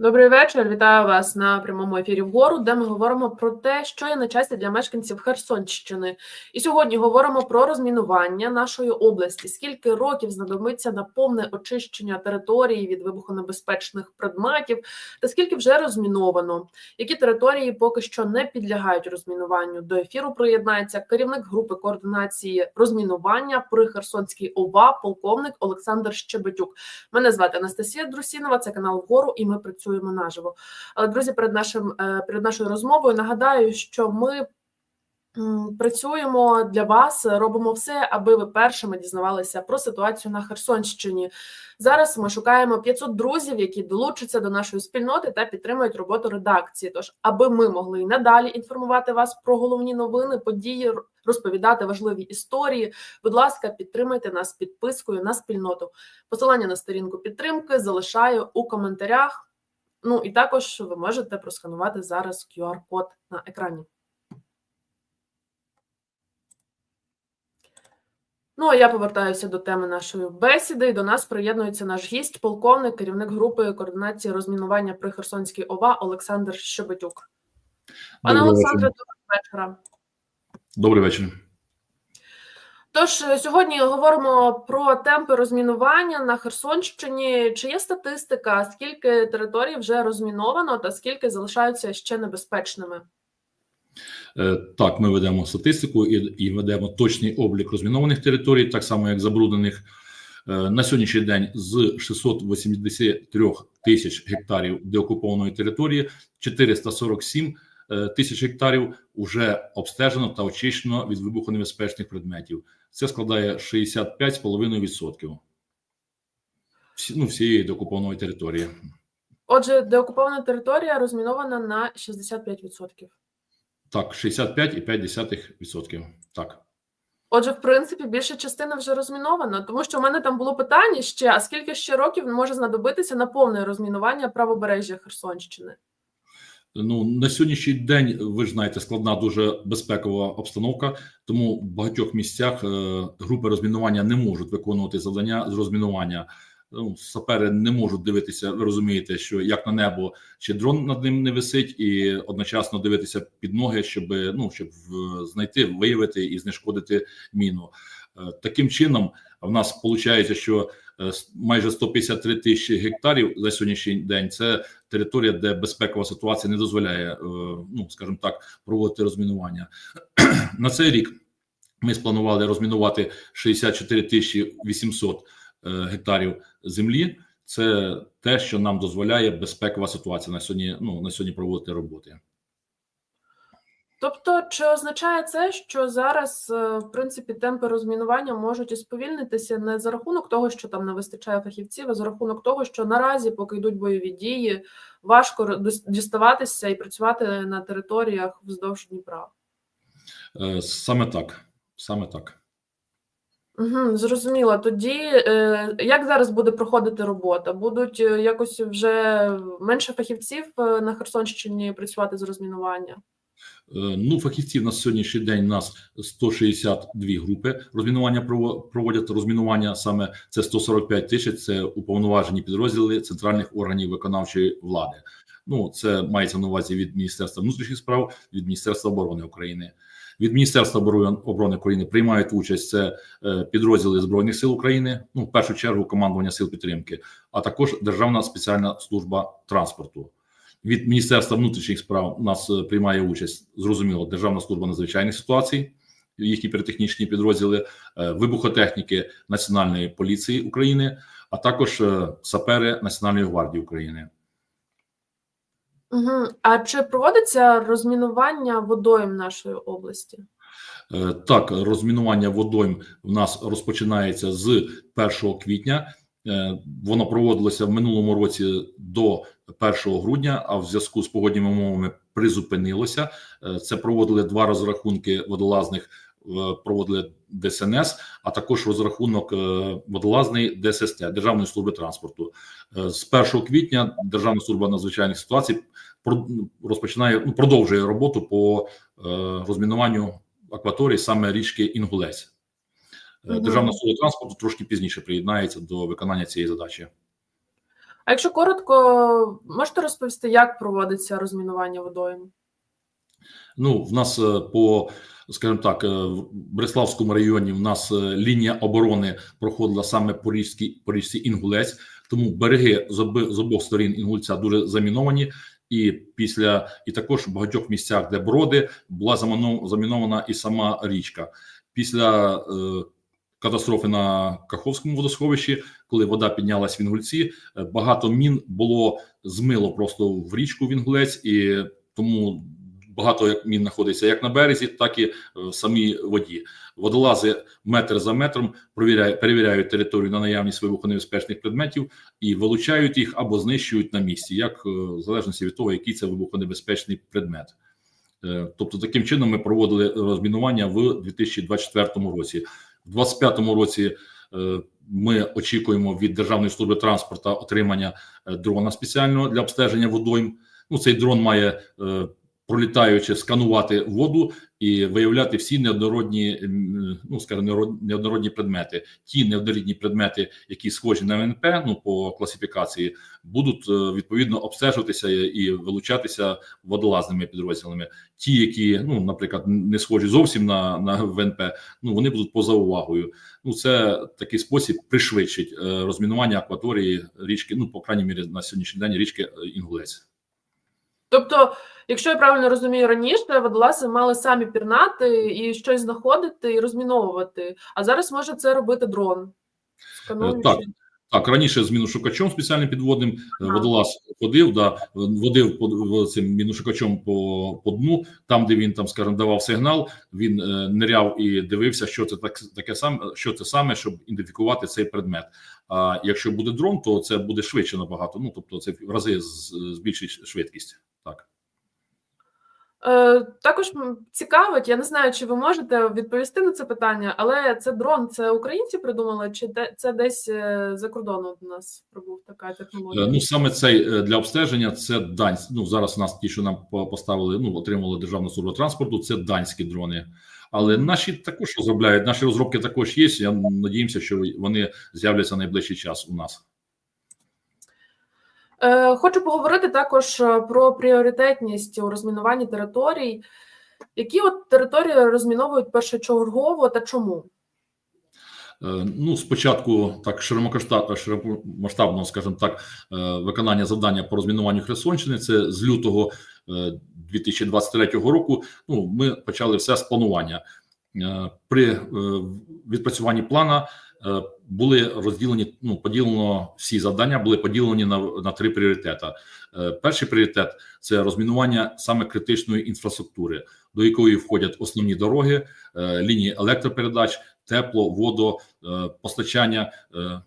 Добрий вечір. Вітаю вас на прямому ефірі вгору, де ми говоримо про те, що є на часі для мешканців Херсонщини. І сьогодні говоримо про розмінування нашої області. Скільки років знадобиться на повне очищення території від вибухонебезпечних предметів, та скільки вже розміновано? Які території поки що не підлягають розмінуванню? До ефіру приєднається керівник групи координації розмінування при Херсонській ОВА, полковник Олександр Щебетюк. Мене звати Анастасія Друсінова. Це канал вгору, і ми працюємо наживо. Але друзі, перед нашим е, перед нашою розмовою нагадаю, що ми працюємо для вас, робимо все, аби ви першими дізнавалися про ситуацію на Херсонщині. Зараз ми шукаємо 500 друзів, які долучаться до нашої спільноти та підтримують роботу редакції. Тож, аби ми могли і надалі інформувати вас про головні новини, події, розповідати важливі історії. Будь ласка, підтримайте нас підпискою на спільноту. Посилання на сторінку підтримки залишаю у коментарях. Ну і також ви можете просканувати зараз QR-код на екрані. Ну, а я повертаюся до теми нашої бесіди. І до нас приєднується наш гість, полковник, керівник групи координації розмінування при Херсонській ОВА Олександр Щебетюк. Пане Олександре, доброго вечора. Добрий вечір. Тож е, сьогодні говоримо про темпи розмінування на Херсонщині. Чи є статистика, скільки територій вже розміновано, та скільки залишаються ще небезпечними? Е, Так, ми ведемо статистику і, і ведемо точний облік розмінованих територій, так само як забруднених. Е, На сьогоднішній день з 683 тисяч гектарів деокупованої території 447 е, тисяч гектарів вже обстежено та очищено від вибухонебезпечних предметів. Це складає 65,5% всі, ну, всієї деокупованої території. Отже, деокупована територія розмінована на 65%. Так, 65,5%. Так. Отже, в принципі, більша частина вже розмінована, тому що в мене там було питання ще: а скільки ще років може знадобитися на повне розмінування правобережжя Херсонщини? Ну на сьогоднішній день ви ж знаєте, складна дуже безпекова обстановка. Тому в багатьох місцях е, групи розмінування не можуть виконувати завдання з розмінування. Ну, сапери не можуть дивитися. Ви розумієте, що як на небо чи дрон над ним не висить, і одночасно дивитися під ноги, щоб ну щоб знайти, виявити і знешкодити міну. Е, Таким чином, в нас виходить, що е, майже 153 тисячі гектарів за сьогоднішній день це територія, де безпекова ситуація не дозволяє, е, ну скажімо так, проводити розмінування. На цей рік ми спланували розмінувати 64 тисячі 800 е, гектарів землі. Це те, що нам дозволяє безпекова ситуація на сьогодні. Ну на сьогодні проводити роботи. Тобто, чи означає це, що зараз, е, в принципі, темпи розмінування можуть і сповільнитися не за рахунок того, що там не вистачає фахівців, а за рахунок того, що наразі, поки йдуть бойові дії, важко діставатися і працювати на територіях вздовж Дніпра? Е, Саме так, саме так. Угу, зрозуміло. Тоді е, як зараз буде проходити робота? Будуть якось вже менше фахівців на Херсонщині працювати з розмінування? Е, Ну, фахівців на сьогоднішній день нас 162 групи розмінування прово- проводять розмінування. Саме це 145 тисяч. Це уповноважені підрозділи центральних органів виконавчої влади. Ну, це мається на увазі від Міністерства внутрішніх справ, від Міністерства оборони України. Від Міністерства оборони оборони України приймають участь це е, підрозділи збройних сил України. Ну, в першу чергу, командування сил підтримки, а також Державна спеціальна служба транспорту від Міністерства внутрішніх справ у нас е, приймає участь зрозуміло Державна служба надзвичайних ситуацій, їхні піротехнічні підрозділи, е, вибухотехніки Національної поліції України, а також е, сапери Національної гвардії України. Угу. А чи проводиться розмінування водойм нашої області? Так, розмінування водойм в нас розпочинається з 1 квітня. Воно проводилося в минулому році до 1 грудня, а в зв'язку з погодніми умовами призупинилося. Е, Це проводили два розрахунки водолазних, е, проводили ДСНС, а також розрахунок е, водолазний ДССТ Державної служби транспорту. З 1 квітня Державна служба надзвичайних ситуацій розпочинає ну, продовжує роботу по розмінуванню акваторії саме річки Інгулець. Державна служба транспорту трошки пізніше приєднається до виконання цієї задачі. А якщо коротко, можете розповісти, як проводиться розмінування водойм? Ну, в нас е, по, скажімо так, е, в Бреславському районі в нас е, лінія оборони проходила саме по річці, по річці Інгулець, тому береги з, обох сторін Інгульця дуже заміновані. І після і також в багатьох місцях, де броди, була заміно- замінована і сама річка. Після е, катастрофи на Каховському водосховищі, коли вода піднялась в Інгульці, е, багато мін було змило просто в річку в Інгулець, і тому багато як мін знаходиться як на березі, так і в самій воді. Водолази метр за метром перевіряють територію на наявність вибухонебезпечних предметів і вилучають їх або знищують на місці, як е, в залежності від того, який це вибухонебезпечний предмет. Е, Тобто, таким чином ми проводили розмінування в 2024 році. В 2025 році е, ми очікуємо від Державної служби транспорту отримання е, дрона спеціального для обстеження водойм. Ну, цей дрон має е, пролітаючи, сканувати воду і виявляти всі неоднородні, ну скажімо, неоднородні предмети. Ті неоднорідні предмети, які схожі на МНП, ну по класифікації, будуть е, відповідно обстежуватися і вилучатися водолазними підрозділами. Ті, які, ну, наприклад, не схожі зовсім на, на ВНП, ну вони будуть поза увагою. Ну, це такий спосіб пришвидшить е, розмінування акваторії річки. Ну, по крайній мірі, на сьогоднішній день річки е, Інгулець. Тобто, якщо я правильно розумію, раніше водолази мали самі пірнати і щось знаходити і розміновувати, а зараз може це робити дрон. Скануючи. так. Так, раніше з міношукачом спеціальним підводним е, Ага. водолаз ходив, да, водив по цим міношукачом по, по дну, там, де він там, скажімо, давав сигнал, він е, ниряв і дивився, що це так, таке саме, що це саме, щоб ідентифікувати цей предмет. А якщо буде дрон, то це буде швидше набагато. Ну тобто, це в рази збільшить швидкість. Так. Е, також цікавить, я не знаю, чи ви можете відповісти на це питання, але це дрон, це українці придумали, чи де, це десь е, за кордону до нас прибув така технологія? Е, Ну саме цей е, для обстеження це данськ. Ну зараз у нас ті, що нам поставили, ну отримали Державна служба транспорту. Це данські дрони. Але наші також розробляють. Наші розробки також є. Я надіємося, що вони з'являться найближчий час у нас. Е, Хочу поговорити також е, про пріоритетність у розмінуванні територій. Які от території розміновують першочергово та чому? Е, Ну, спочатку так широкомасштаб- широкомасштабного, скажімо так, виконання завдання по розмінуванню Херсонщини. Це з лютого е, 2023 року. Ну, ми почали все з планування. При відпрацюванні плана були розділені, ну поділено всі завдання, були поділені на, на три пріоритети. Е, Перший пріоритет це розмінування саме критичної інфраструктури, до якої входять основні дороги, е, лінії електропередач, тепло, водо, е, постачання. е,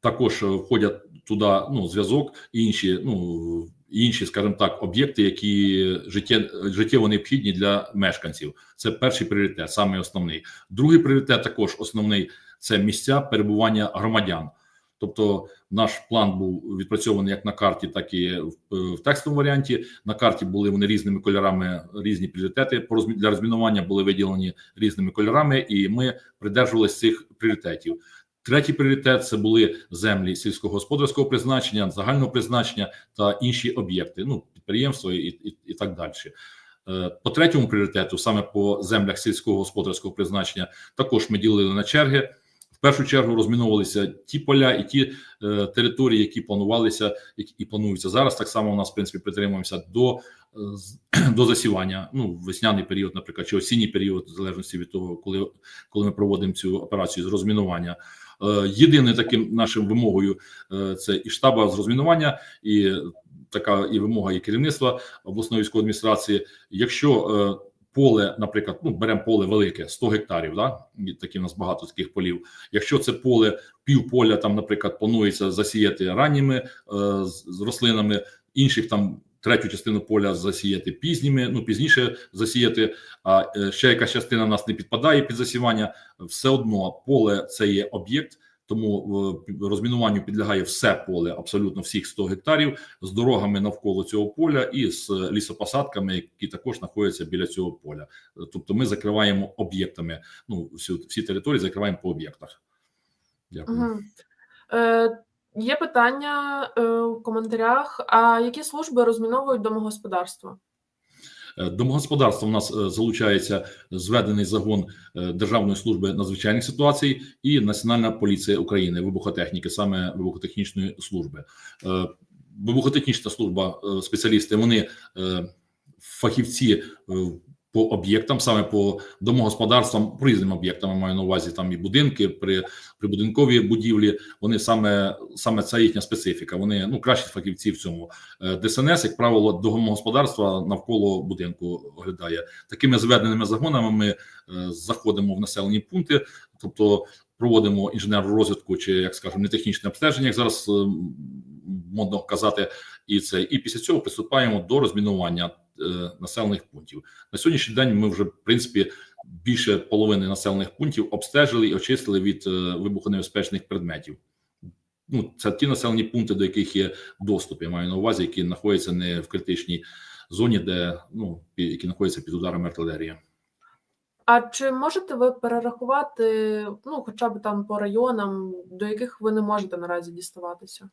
Також е, входять туди ну, зв'язок і інші, ну інші, скажімо так, об'єкти, які життє, життєво необхідні для мешканців. Це перший пріоритет, саме основний. Другий пріоритет також основний це місця перебування громадян. Тобто, наш план був відпрацьований як на карті, так і в, в текстовому варіанті. На карті були вони різними кольорами, різні пріоритети для розмінування були виділені різними кольорами, і ми придержувалися цих пріоритетів. Третій пріоритет це були землі сільськогосподарського призначення, загального призначення та інші об'єкти, ну підприємства і, і, і так далі. Е, По третьому пріоритету, саме по землях сільського господарського призначення, також ми ділили на черги. В першу чергу розміновувалися ті поля і ті е, території, які планувалися які і плануються зараз. Так само у нас в принципі притримуємося до, е, до засівання. Ну, весняний період, наприклад, чи осінній період, в залежності від того, коли, коли ми проводимо цю операцію з розмінування. Е, Єдине таким нашим вимогою е, це і штаба з розмінування, і така і вимога і керівництва обласної військової адміністрації. Якщо е, поле, наприклад, ну беремо поле велике, 100 гектарів, да і такі в нас багато таких полів. Якщо це поле пів поля, там, наприклад, планується засіяти ранніми е, з, рослинами, інших там. Третю частину поля засіяти пізніми, ну пізніше засіяти. А е, ще якась частина нас не підпадає під засівання. Все одно поле це є об'єкт, тому е, розмінуванню підлягає все поле, абсолютно всіх 100 гектарів з дорогами навколо цього поля і з лісопосадками, які також знаходяться біля цього поля. Тобто, ми закриваємо об'єктами. Ну всю всі території закриваємо по об'єктах. Дякую. Е, Є питання е, у коментарях. А які служби розміновують домогосподарства? Е, Домогосподарство в нас е, залучається зведений загон е, Державної служби надзвичайних ситуацій і Національна поліція України вибухотехніки, саме вибухотехнічної служби. Вибухотехнічна служба, спеціалісти, вони фахівці по об'єктам, саме по домогосподарствам, по різним об'єктам маю на увазі там і будинки, при прибудинкові будівлі. Вони саме саме це їхня специфіка. Вони ну кращі фахівці в цьому. Е, ДСНС, як правило, домогосподарства навколо будинку оглядає такими зведеними загонами. Ми е, заходимо в населені пункти, тобто проводимо інженерну розвідку чи як скажемо, не технічне обстеження, як зараз е, модно казати, і це і після цього приступаємо до розмінування населених пунктів. На сьогоднішній день ми вже в принципі більше половини населених пунктів обстежили і очистили від е, вибухонебезпечних предметів. Ну, це ті населені пункти, до яких є доступ, я маю на увазі, які знаходяться не в критичній зоні, де ну які знаходяться під ударами артилерії. А чи можете ви перерахувати, ну, хоча б там по районам, до яких ви не можете наразі діставатися?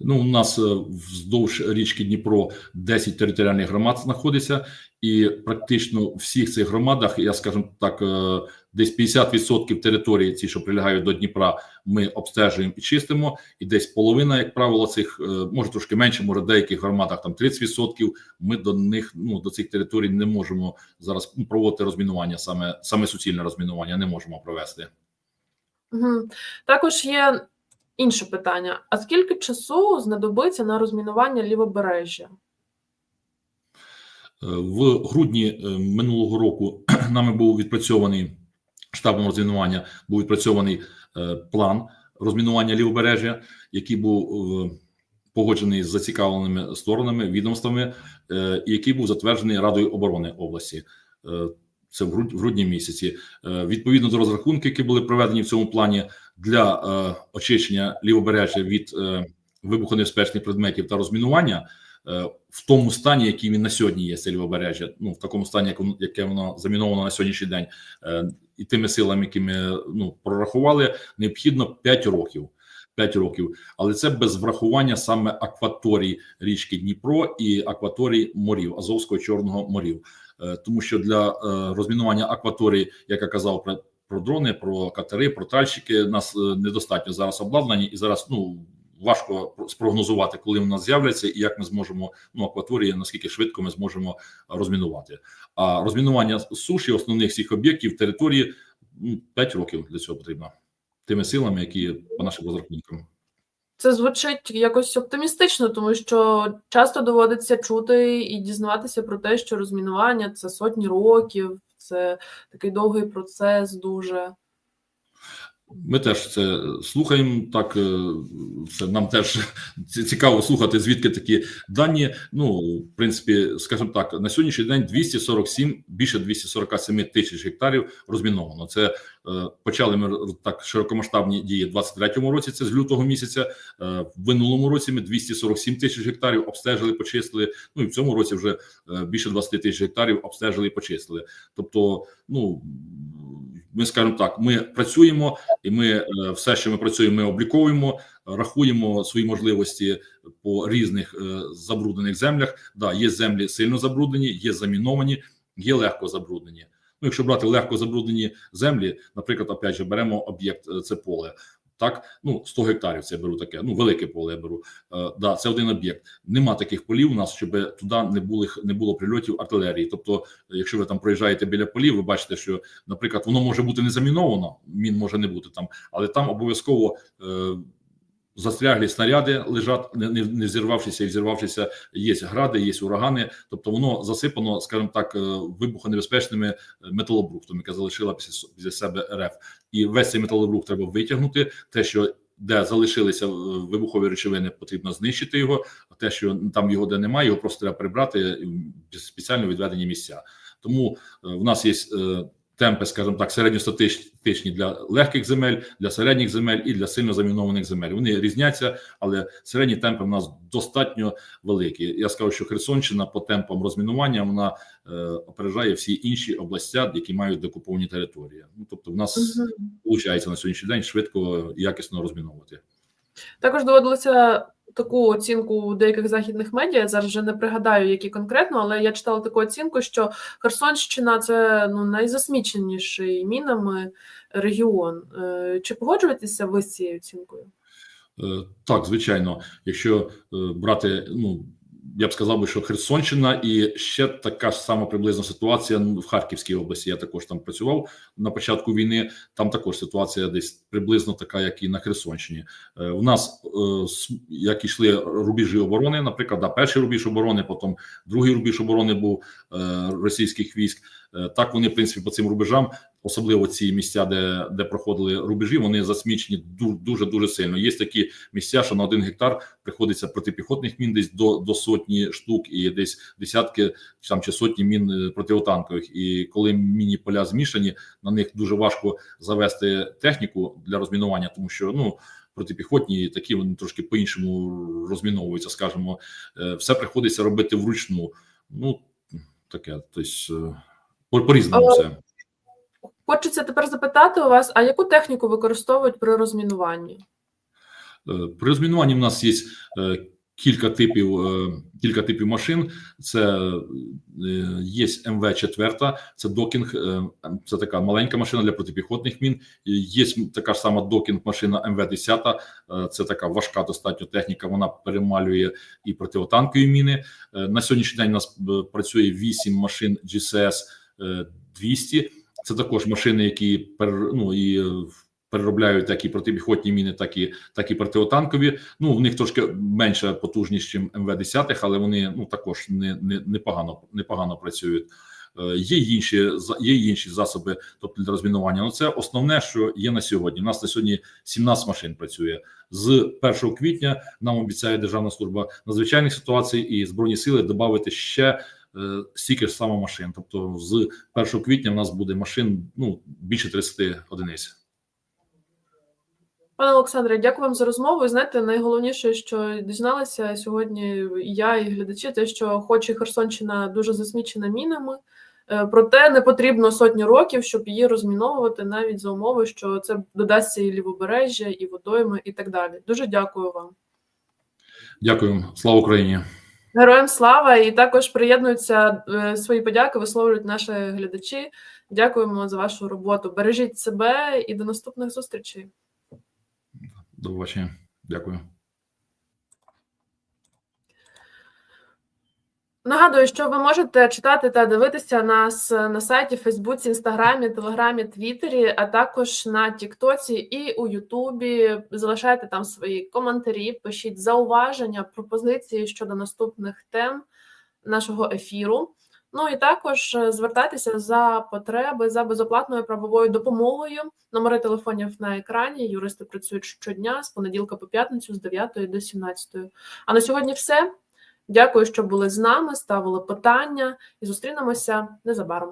Ну, у нас е, вздовж річки Дніпро 10 територіальних громад знаходиться, і практично в всіх цих громадах, я скажу так, е, десь 50% території, ці, що прилягають до Дніпра, ми обстежуємо і чистимо, і десь половина, як правило, цих е, може трошки менше, може в деяких громадах там 30%, Ми до них ну до цих територій не можемо зараз ну, проводити розмінування, саме саме суцільне розмінування не можемо провести. Угу. Також є інше питання: а скільки часу знадобиться на розмінування лівобережжя? Е, В грудні е, минулого року нами був відпрацьований штабом розмінування, був відпрацьований е, план розмінування лівобережжя, який був погоджений з зацікавленими сторонами, відомствами, і який був затверджений Радою оборони області. Це в грудні місяці. Відповідно до розрахунків, які були проведені в цьому плані для е, очищення лівобережжя від е, вибухонебезпечних предметів та розмінування е, в тому стані, який він на сьогодні є, це лівобережжя, ну в такому стані, як яке воно заміновано на сьогоднішній день, е, і тими силами, які ми ну прорахували, необхідно 5 років. 5 років, але це без врахування саме акваторій річки Дніпро і акваторій морів Азовського Чорного морів, Е, тому що для е, розмінування акваторій, як я казав, про, дрони, про катери, про тральщики, нас е, недостатньо зараз обладнані, і зараз ну важко спрогнозувати, коли в нас з'являться, і як ми зможемо ну акваторії, наскільки швидко ми зможемо розмінувати. А розмінування суші, основних всіх об'єктів території 5 років для цього потрібно тими силами, які по нашим розрахункам. Це звучить якось оптимістично, тому що часто доводиться чути і дізнаватися про те, що розмінування це сотні років, це такий довгий процес дуже. Ми теж це слухаємо. Так е, це нам теж цікаво слухати, звідки такі дані. Ну, в принципі, скажімо так, на сьогоднішній день 247, більше 247 тисяч гектарів розміновано. Це е, почали ми так широкомасштабні дії в 23-му році. Це з лютого місяця. Е, в минулому році ми 247 тисяч гектарів обстежили, почистили. Ну і в цьому році вже більше 20 тисяч гектарів обстежили і почистили. Тобто, ну ми скажемо так, ми працюємо, і ми е, все, що ми працюємо, ми обліковуємо, рахуємо свої можливості по різних е, забруднених землях. Да, є землі сильно забруднені, є заміновані, є легко забруднені. Ну, якщо брати легко забруднені землі, наприклад, опять же, беремо об'єкт е, це поле. Так, ну 100 гектарів це я беру таке. Ну велике поле я беру. Е, да, це один об'єкт. Нема таких полів у нас, щоб туди не були не було прильотів артилерії. Тобто, якщо ви там проїжджаєте біля полів, ви бачите, що, наприклад, воно може бути не заміновано, мін може не бути там, але там обов'язково е, застряглі снаряди лежать, не, не, взірвавшися і взірвавшися. Є гради, є урагани. Тобто воно засипано, скажімо так, е, вибухонебезпечними е, металобрухтом, яке залишила після, після себе РФ. І весь цей металобрух треба витягнути. Те, що де залишилися е, вибухові речовини, потрібно знищити його. А те, що там його де немає, його просто треба прибрати спеціально відведені місця. Тому в нас є темпи, скажімо так, середньостатистичні для легких земель, для середніх земель і для сильно замінованих земель. Вони різняться, але середні темпи в нас достатньо великі. Я скажу, що Херсонщина по темпам розмінування вона е, опережає всі інші областя, які мають декуповані території. Ну тобто, в нас виходить на сьогоднішній день швидко і якісно розміновувати. Також доводилося таку оцінку у деяких західних медіа. Зараз вже не пригадаю, які конкретно, але я читала таку оцінку, що Херсонщина це ну найзасміченіший мінами регіон. Е, Чи погоджуєтеся ви з цією оцінкою? Е, Так, звичайно, якщо е, брати, ну я б сказав би, що Херсонщина і ще така ж сама приблизна ситуація в Харківській області. Я також там працював на початку війни. Там також ситуація десь приблизно така, як і на Херсонщині. Е, У нас е, як ішли рубежі оборони, наприклад, да, перший рубіж оборони, потім другий рубіж оборони був е, російських військ. Так вони, в принципі, по цим рубежам особливо ці місця, де, де проходили рубежі, вони засмічені дуже дуже сильно. Є такі місця, що на один гектар приходиться протипіхотних мін десь до, до сотні штук, і десь десятки там чи сотні мін е, противотанкових. І коли міні поля змішані, на них дуже важко завести техніку для розмінування, тому що ну. Протипіхотні такі вони трошки по-іншому розміновуються, скажімо, Е, все приходиться робити вручну. Ну таке, тобто по- по-різному все. Хочеться тепер запитати у вас, а яку техніку використовують при розмінуванні? Е, При розмінуванні в нас є е, кілька типів, е, кілька типів машин. Це є МВ-4, це докінг, це така маленька машина для протипіхотних мін. Є така ж сама докінг машина МВ-10, е, це така важка достатньо техніка. Вона перемалює і противотанкові міни. На сьогоднішній день у нас працює 8 машин GCS е, 200. Це також машини, які пер, ну, і е, переробляють як і протипіхотні міни, так і так і противотанкові. Ну в них трошки менша потужність, ніж МВ-10, але вони ну також не, не непогано непогано працюють. Е, Є інші є інші засоби, тобто для розмінування. Ну це основне, що є на сьогодні. У нас на сьогодні 17 машин працює з 1 квітня. Нам обіцяє Державна служба надзвичайних ситуацій і збройні сили додати ще стільки ж саме машин. Тобто, з 1 квітня в нас буде машин ну більше 30 одиниць. Пане Олександре, дякую вам за розмову. І знаєте, найголовніше, що дізналися сьогодні і я і глядачі, те, що хоч і Херсонщина дуже засмічена мінами, е, проте не потрібно сотні років, щоб її розміновувати навіть за умови, що це додасться і лівобережжя, і водойми, і так далі. Дуже дякую вам. Дякую, слава Україні. Героям слава! І також приєднуються е, свої подяки, висловлюють наші глядачі. Дякуємо за вашу роботу. Бережіть себе і до наступних зустрічей. До побачення. Дякую. Нагадую, що ви можете читати та дивитися нас на сайті, Фейсбуці, Інстаграмі, Телеграмі, Твіттері, а також на Тіктоці і у Ютубі. Залишайте там свої коментарі, пишіть зауваження, пропозиції щодо наступних тем нашого ефіру. Ну і також е, звертайтеся за потреби за безоплатною правовою допомогою. Номери телефонів на екрані. Юристи працюють щодня з понеділка по п'ятницю з 9 до 17. А на сьогодні все. Дякую, що були з нами, ставили питання і зустрінемося незабаром.